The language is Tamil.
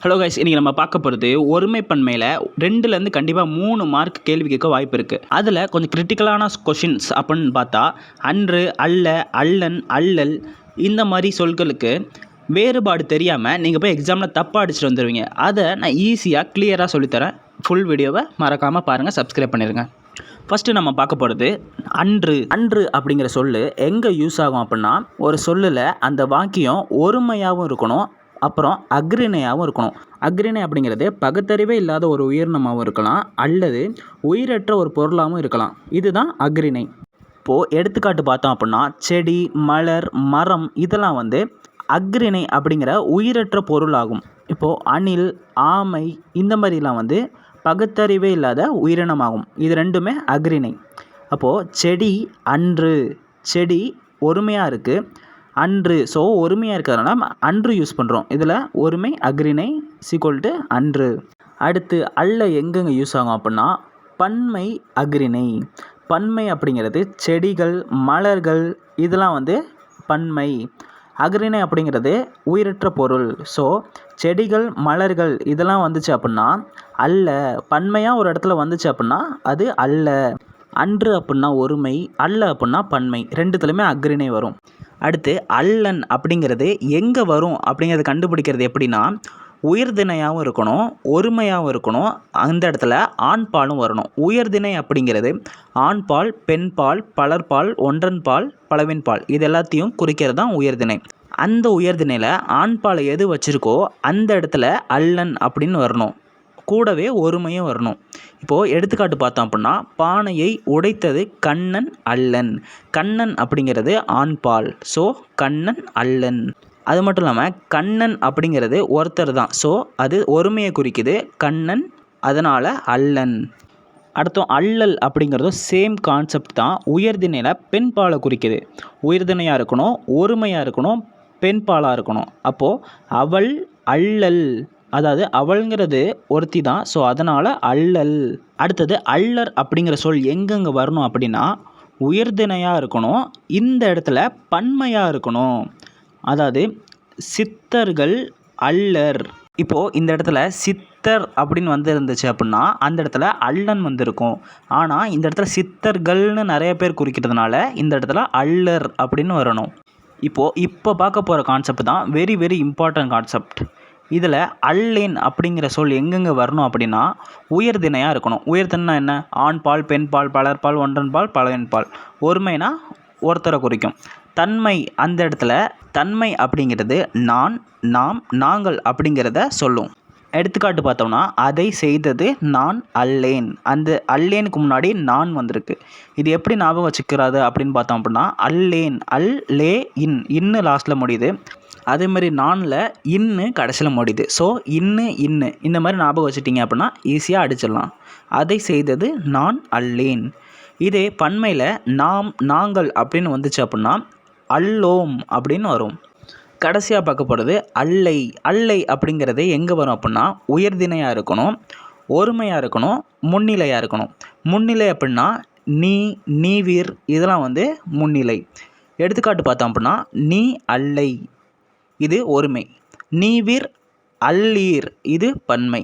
ஹலோ கைஸ் இன்றைக்கி நம்ம பார்க்க போகிறது ஒருமை பன்மையில் ரெண்டுலேருந்து கண்டிப்பாக மூணு மார்க் கேள்வி கேட்க வாய்ப்பு இருக்குது அதில் கொஞ்சம் கிரிட்டிக்கலான கொஷின்ஸ் அப்படின்னு பார்த்தா அன்று அல்ல அல்லன் அல்லல் இந்த மாதிரி சொல்களுக்கு வேறுபாடு தெரியாமல் நீங்கள் போய் எக்ஸாமில் தப்பாக அடிச்சுட்டு வந்துடுவீங்க அதை நான் ஈஸியாக கிளியராக சொல்லித்தரேன் ஃபுல் வீடியோவை மறக்காமல் பாருங்கள் சப்ஸ்கிரைப் பண்ணிடுங்க ஃபஸ்ட்டு நம்ம பார்க்க போகிறது அன்று அன்று அப்படிங்கிற சொல் எங்கே யூஸ் ஆகும் அப்படின்னா ஒரு சொல்லில் அந்த வாக்கியம் ஒருமையாகவும் இருக்கணும் அப்புறம் அக்ரிணையாகவும் இருக்கணும். அக்ரிணை அப்படிங்கிறது பகுத்தறிவே இல்லாத ஒரு உயிரினமாகவும் இருக்கலாம் அல்லது உயிரற்ற ஒரு பொருளாகவும் இருக்கலாம். இதுதான் அக்ரிணை இப்போது எடுத்துக்காட்டு பார்த்தோம் அப்படின்னா செடி மலர் மரம் இதெல்லாம் வந்து அக்ரிணை அப்படிங்கிற உயிரற்ற பொருளாகும். இப்போது அணில் ஆமை இந்த மாதிரிலாம் வந்து பகுத்தறிவே இல்லாத உயிரினமாகும். இது ரெண்டுமே அக்ரிணை அப்போது செடி அன்று. செடி ஒருமையாக இருக்குது அன்று. ஸோ ஒருமையாக இருக்கிறதுனால நம்ம அன்று யூஸ் பண்ணுறோம் இதில் ஒருமை அக்ரிணை சீக்வல்ட்டு அன்று. அடுத்து அல்ல எங்கெங்கே யூஸ் ஆகும் அப்படின்னா பன்மை அக்ரிணை பன்மை அப்படிங்கிறது செடிகள் மலர்கள் இதெல்லாம் வந்து பன்மை. அக்ரிணை அப்படிங்கிறது உயிரற்ற பொருள். ஸோ செடிகள் மலர்கள் இதெல்லாம் வந்துச்சு அப்படின்னா அல்ல. பன்மையாக ஒரு இடத்துல வந்துச்சு அப்படின்னா அது அல்ல. அன்று அப்புடின்னா ஒருமை அல்ல அப்புடின்னா பன்மை. ரெண்டுத்துலையுமே அக்ரிணை வரும். அடுத்து அல்லன் அப்படிங்கிறது எங்கே வரும் அப்படிங்கிறத கண்டுபிடிக்கிறது எப்படின்னா உயர்திணையாகவும் இருக்கணும் ஒருமையாகவும் இருக்கணும் அந்த இடத்துல ஆண் பாலும் வரணும். உயர்திணை அப்படிங்கிறது ஆண் பால் பெண் பால் பலர்பால் ஒன்றன் பால் பலவின் பால். இது எல்லாத்தையும் குறிக்கிறது தான் உயர்திணை அந்த உயர்திணையில் ஆண் பாலை எது வச்சுருக்கோ அந்த இடத்துல அல்லன் அப்படின்னு வரணும். கூடவே ஒருமையும் வரணும். இப்போது எடுத்துக்காட்டு பார்த்தோம் அப்படின்னா பானையை உடைத்தது கண்ணன் அல்லன். கண்ணன் அப்படிங்கிறது ஆண் பால். ஸோ கண்ணன் அல்லன். அது மட்டும் இல்லாமல் கண்ணன் அப்படிங்கிறது ஒருத்தர் தான். ஸோ அது ஒருமையை குறிக்குது கண்ணன் அதனால் அல்லன். அடுத்தோம் அல்லல் அப்படிங்கிறதும் சேம் கான்செப்ட் தான். உயர்திணையில் பெண் பாலை குறிக்குது. உயர்திணையாக இருக்கணும் ஒருமையாக இருக்கணும் பெண் பாலாக இருக்கணும். அப்போது அவள் அல்லல். அதாவது அவள்ங்கிறது ஒருத்தி தான். ஸோ அதனால் அல்லல். அடுத்தது அல்லர் அப்படிங்கிற சொல் எங்கெங்கே வரணும் அப்படின்னா உயர்திணையாக இருக்கணும் இந்த இடத்துல பன்மையாக இருக்கணும். அதாவது சித்தர்கள் அல்லர். இப்போது இந்த இடத்துல சித்தர் அப்படின்னு வந்து இருந்துச்சு அப்படின்னா அந்த இடத்துல அல்லன் வந்திருக்கும். ஆனால் இந்த இடத்துல சித்தர்கள்னு நிறைய பேர் குறிக்கிறதுனால இந்த இடத்துல அல்லர் அப்படின்னு வரணும். இப்போது இப்போ பார்க்க போகிற கான்செப்ட் தான் வெரி வெரி இம்பார்ட்டன்ட் கான்செப்ட் இதில் அல்லேன் அப்படிங்கிற சொல் எங்கெங்கே வரணும் அப்படின்னா உயர்திணையாக இருக்கணும். உயர்தினா என்ன? ஆண் பால் பெண் பால் பலர் பால் ஒன்றன் பால் பலவின் பால். ஒருமைனா ஒருத்தரை குறிக்கும். தன்மை அந்த இடத்துல தன்மை அப்படிங்கிறது நான் நாம் நாங்கள் அப்படிங்கிறத சொல்லும். எடுத்துக்காட்டு பார்த்தோம்னா அதை செய்தது நான் அல்லேன். அந்த அல்லேனுக்கு முன்னாடி நான் வந்திருக்கு. இது எப்படி ஞாபகம் வச்சுக்கிறாது அப்படின்னு பார்த்தோம் அப்படின்னா அல்லேன் அல் லே இன் இன்னு லாஸ்ட்டில் முடியுது. அதே மாதிரி நானில் இன்னு கடைசியில் முடியுது ஸோ இன்னு இன்னு இந்த மாதிரி ஞாபகம் வச்சுட்டிங்க அப்படின்னா ஈஸியாக அடிச்சிடலாம். அதை செய்தது நான் அல்லேன். இதே பன்மையில் நாம் நாங்கள் அப்படின்னு வந்துச்சு அப்படின்னா அல்லோம் அப்படின்னு வரும். கடைசியாக பார்க்க போகிறது அல்லை. அல்லை அப்படிங்கிறது எங்கே வரும் அப்படின்னா உயர்தினையாக இருக்கணும் ஒருமையாக இருக்கணும் முன்னிலையாக இருக்கணும். முன்னிலை அப்படின்னா நீ நீவீர் இதெல்லாம் வந்து முன்னிலை. எடுத்துக்காட்டு பார்த்தோம் அப்படின்னா நீ அல்லை. இது ஒருமை. நீவிர் அல்லீர் இது பன்மை.